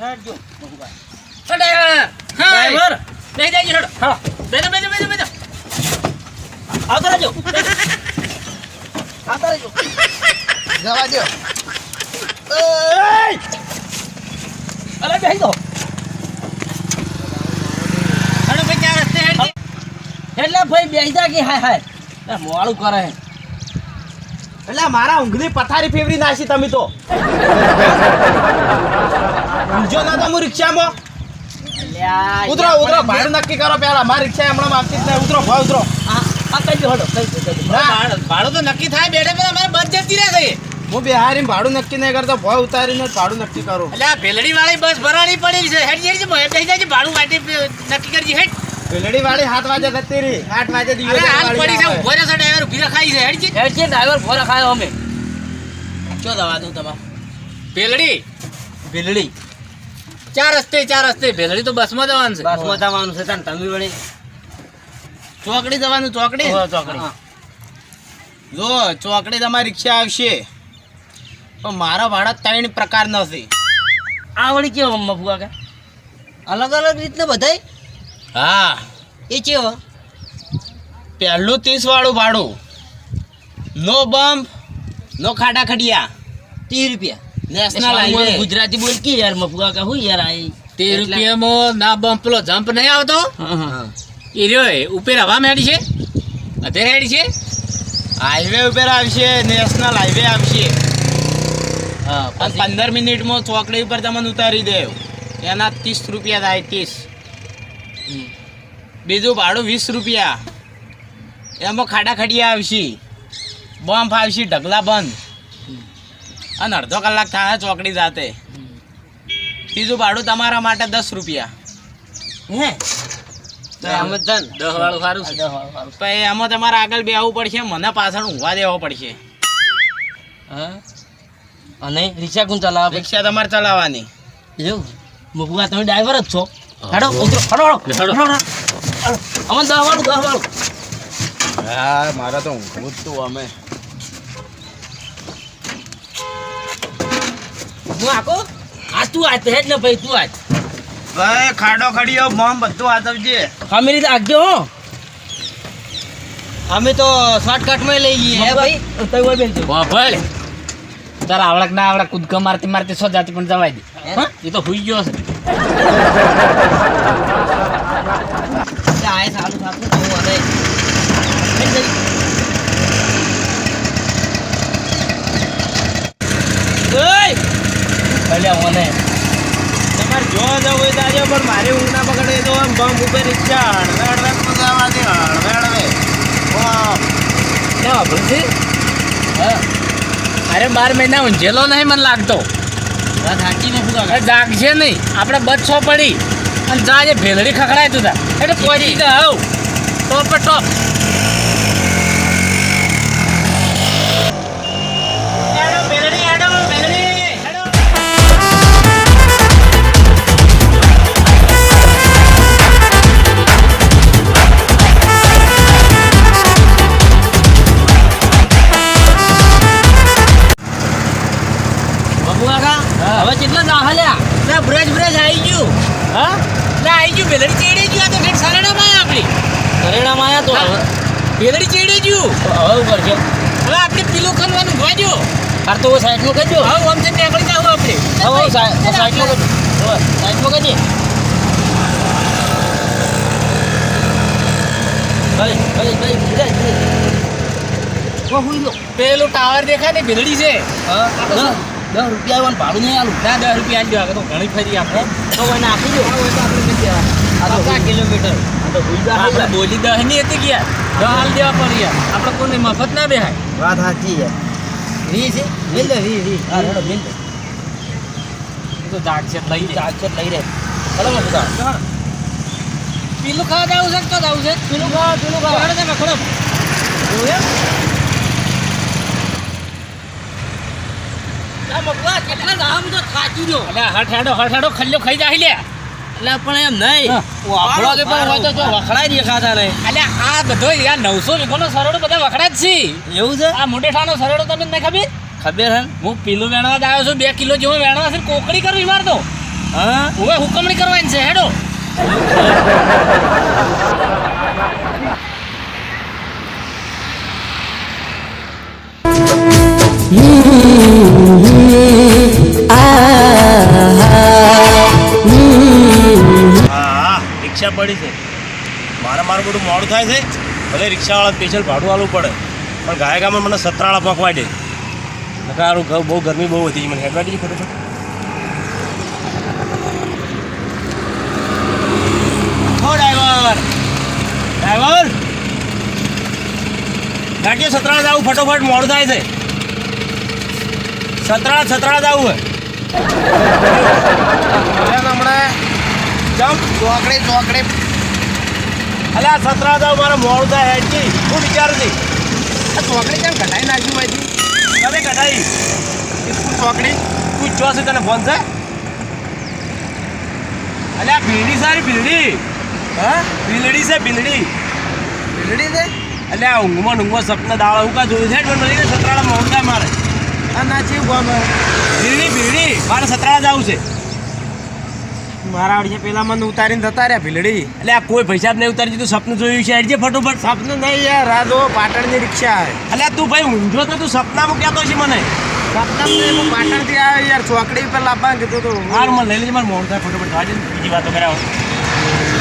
હેડજો મફુબા driver. બેસી જાય હેડો. હા. બેસો બેસો બેસો બેસો આવતા રહેજો. આવતા રહેજો. જવા દો અરે બેસી દો હેડો ભાઈ ચાર રસ્તે એટલે ભાઈ બેસી કે હાય હાય. એ કરે. હે એટલે મારા ઊંઘની પથારી ફેવરી નાખી તમે તો. રિક્ષામાં અલ્યા, ઉતરો ઉતરો ભાડું નક્કી કરો પેલા. મારી રિક્ષા હમણાં માંગતી જ નહીં. ઉતરો ભાવ ઉતરો. ભાડું તો નક્કી થાય બેઠે પેલા મારે બસ જતી રહે થઈ હું બિહારી ભાડું નક્કી નહીં કરતો ભય ઉતારીને ભાડું નક્કી કરું. એટલે ભેલડી વાળી બસ ભરાણી પડી છે. હેડ હેડ થઈ જાય ભાડું માટે નક્કી કરજે હેડ. ભેલડી વાળી સાત વાગે જતી રહી. આઠ વાગે દિવસ અરે હાલ પડી છે ઊભો રહેશે ડ્રાઈવર ઊભી રખાઈ છે હેડ હેડ. છે ડ્રાઈવર ફોન ખાયો અમે. ચો દવા દઉં તમારે? ભેલડી. ભીલડી. ચાર રસ્તે ચાર રસ્તે. ભેલડી તો બસમાં જવાનું છે. બસમાં જવાનું છે તને તમે વળી. ચોકડી જવાનું ચોકડી? ચોકડી. જો ચોકડી તમારી રિક્ષા આવશે. પણ મારા ભાડા ત્રણ પ્રકારના છે. આ વળી કેવો મફુઆ કે? અલગ અલગ રીતના બધાય? હા. એ કેવો? પહેલું ત્રીસ વાળું ભાડું. નો બમ્પ નો ખાડા ખડિયા. ત્રીસ રૂપિયા. નેશનલ હાઈવે ગુજરાતી બોલ કે યાર મફુઆ કે હું યાર આ તે રૂપિયામાં ના બમ્પ પેલો જમ્પ નહીં આવતો? એ રહ્યો એ ઉપર હવા મેડી છે? અત્યારે હેડી છે? હાઈવે ઉપર આવશે નેશનલ હાઈવે આવશે. હા પછી? પંદર મિનિટમાં ચોકડી ઉપર તમને ઉતારી દે એના ત્રીસ રૂપિયા થાય ત્રીસ. હમ. બીજું ભાડું વીસ રૂપિયા. એમાં ખાડા ખડિયા આવશે. બમ્પ આવશે ઢગલા બંધ. અને અડધો કલાક થાય ચોકડી જાતે. ત્રીજું ભાડું તમારા માટે દસ રૂપિયા. હે? એમાં તમારે આગળ બેહવું પડશે મને પાછળ ઊંઘવા દેવો પડશે. હા? અને રિક્ષા કોણ ચલાવવા રિક્ષા તમારે ચલાવવાની. એવું? મફુઆ તમે ડ્રાઈવર જ છો. હેડો ઉતરો. હેડો હેડો. હેડો. હેડો, હેડો. અમને દહ વાળું દહ વાળું. હા મારે તો ઊંઘવું જ તું અમે. હું આકો આ તું આજ હેડ ને ભાઈ તું આજ. ભાઈ ખાડો ખડીયો બમ્પ બધું આતવજે અમે રીતે આગજો હો. અમે તો શોર્ટકટમાં લઈ જઈએ હે ભાઈ. તઈ હોય બેન ભલે તાર આવડક ના આવડક કૂદકા મારતી મારતી સો જાતી પણ જવાય દે. હા? એ તો હુઈ ગયો છે. આ સારું સારું તો હું અને હેડ જઈ. ઓય! અલ્યા મને. તમારે જો જવું હોય તો આવજો, પણ મારી ઊંઘ ના પકડે તો આમ બમ ઉપર રિક્ષા હળવે હળવે મજાવા દે હળવે. હળવે. ક્યાં ભલથી. હા. અરે બાર મહિના ઊંઝેલો નહીં મને લાગતો. વાત સાચી ને શું જાગશે નહીં. આપણે બસો પડી. અને જા જે ભેલડી ખખડાય તું તા. એટલે પહોંચી હવ ટોપ પર ટોપ. બ્રજ બ્રજ આવી ગયું. હા? એટલે આવી ગયું. ભેલડી ચેડી ગયું આ તો ઠેઠ સારડામાં આયા આપણી. સરેડામાં આયા તો ભેલડી ચેડી ગયું. હવે ઉપર છે હવે આપણે પીલું ખનવાનું ભાજો. હાર તો સાઈડમાં કરજો. હવે આમ છે નીકળી જાવ આપણે. હવે સાઈડમાં કરજો. સાઈડમાં કરજે ભાઈ ભાઈ ભાઈ લો પેલું ટાવર દેખાય ને ભેલડી છે. હા. દસ રૂપિયા આવવાનું ભાડું નહીં આલું. ના દસ રૂપિયા આગળ તો ઘણી ફરી આપણે. તો એને આપી દો. આ તો કિલોમીટર. આ તો આપણે બોલી દસની હતી ગયા દસ હાલ દેવા પડી યાર. આપણે કોને મફત ના બેહાય? વાત સાચી યાર વી છે? મિલ દે વી વી હા હેડો મિલ દે. એ તો છે લઈ છે લઈ રે હેડો મત ઉતાર પીલું ખાવા જાવું છે તો જાવું છે? પીલું ખાવા પીલું ખાવા. હેડો તમે ખડો. આ મગવા કેટલા દામ તો થાકી ગયો ખાઈ જાય લે. એટલે પણ એમ નહીં. હા. કે પણ હોય તો જો દે નહીં અલે આ બધો યાર નવસો વીઘોનો સરેડો બધા વખડા જ છે. એવું છે? આ મોટેઠાનો સરળો તમે નહીં ખબર? ખબર હે હું પીલું વેણવા આવ્યો છું બે કિલો જેવો વેણવા છે કોકડી કરવી માર તો. હા હવે હુકમણી કરવાની છે હેડો. રિક્ષા પડી છે. મારે મારું બધું મોડું થાય છે. ભલે રિક્ષાવાળા સ્પેશિયલ ભાડું આલવું પડે, પણ ગાય ગામમાં મને સતરાળા પકવાય દે. ઘઉં બહુ ગરમી બહુ હતી, મને હેડવા દીધી હો, ડ્રાઈવર! ડ્રાઈવર! ગાડીઓ સતરાળા જવું, ફટોફટ મોડું થાય છે. સતરાળા છતરા જવું હે હમણાં. જમ્પ ચોકડી ચોકડી. અલ્યા છતરા જાવ મારે મોડું થાય હેડજી શું વિચારું છે. આ ચોકડી કેમ કઢાઈ નાખ્યું હોય તમે કઢાઈ. તું ચોકડી? તું જો છે તને ફોન છે? અલ્યા ભીલડી સારી ભીલડી. હા? ભીલડી છે ભીલડી. ભીલડી છે? અલ્યા ઊંઘમાં ઊંઘમાં સપના દાળ હું કા જોયું છે? પણ મને સતરાળા મોડું થાય મારે. આ નાચી ગોમ ભીલડી ભીલડી મારે સતરાળા જવું છે. મારા વળી પેલા મને ઉતારીને જતા રહ્યા ભીલડી. અલ્યા કોઈ પૈસા નહીં ઉતારી દીધું સપનું જોયું છે હેડજે ફટોફટ? સપનું નહીં યાર આ જો પાટણની રિક્ષા એટલે અલ્યા તું ભાઈ ઊંઝો તો તું સપનામાં તો છે મને. સપના પાટણથી આવે યાર ચોકડી પર લાવવાનું કીધું તો. માર મને લઈ લેજે મારે મોડું થાય ફટોફટ ને, બીજી વાતો કર્યા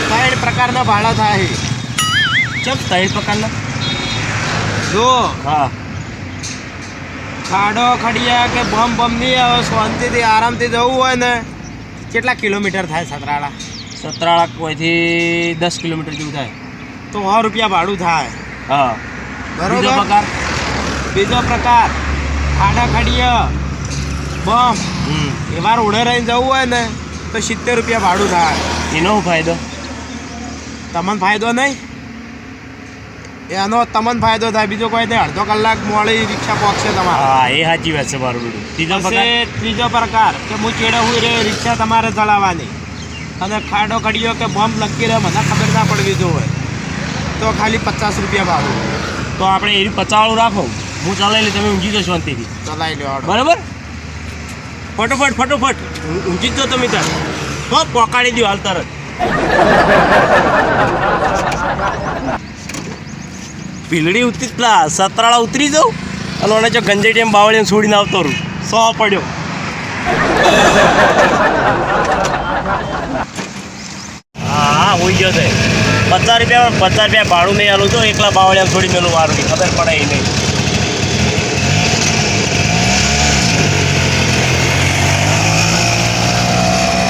ત્રણ પ્રકારના ભાડા થાય. ચમ ત્રણ પ્રકારના? જો હા. ખાડો ખડિયા કે બમ બમ નહીં આવે શાંતિથી આરામથી જવું હોય ને કેટલા કિલોમીટર થાય સતરાળા? સતરાળા કોઈથી દસ કિલોમીટર જેવું થાય. તો સો રૂપિયા ભાડું થાય. હા. બરોબર? પ્રકાર? બીજો પ્રકાર ખાડા ખડિયા બમ હમ. એવા રોડે રહીને જવું હોય ને તો સિત્તેર રૂપિયા ભાડું થાય. એનો ફાયદો? તમને ફાયદો નહીં? એનો તમને ફાયદો થાય. બીજો કોઈ નહીં અડધો કલાક મોડી રિક્ષા પહોંચશે તમારે. હા એ સાચી વાત છે મારું બેટું. ત્રીજો પ્રકાર? ત્રીજો પ્રકાર કે હું ચેડે હું રે રિક્ષા તમારે ચલાવવાની. અને ખાડો કડીયો કે બોમ્બ લખી રહ્યો મને ખબર ના પડવી જોઈએ તો ખાલી પચાસ રૂપિયા ભાવ. તો આપણે એ પચાવાળું રાખો. હું ચલાવી લઈ તમે ઊંઘી જશો શાંતિથી. ચલાવી લો. બરાબર? ફટોફટ ફટોફટ. ઊંઘી જ તમે ત્યાં. તો પોકાડી દો હાલ તરત. ભીલડી ઉતરી પેલા સતરાળા ઉતરી જાઉં અને મને જો ગંજેટી એમ બાવળીને છોડીને આવતો રહું. સો પડ્યો. હા હા હોઈ ગયો છે. પચાસ રૂપિયા પચાસ રૂપિયા ભાડું નહીં આલું તો એકલા બાવળિયા છોડી મેલું મારું ખબર પડે નહીં.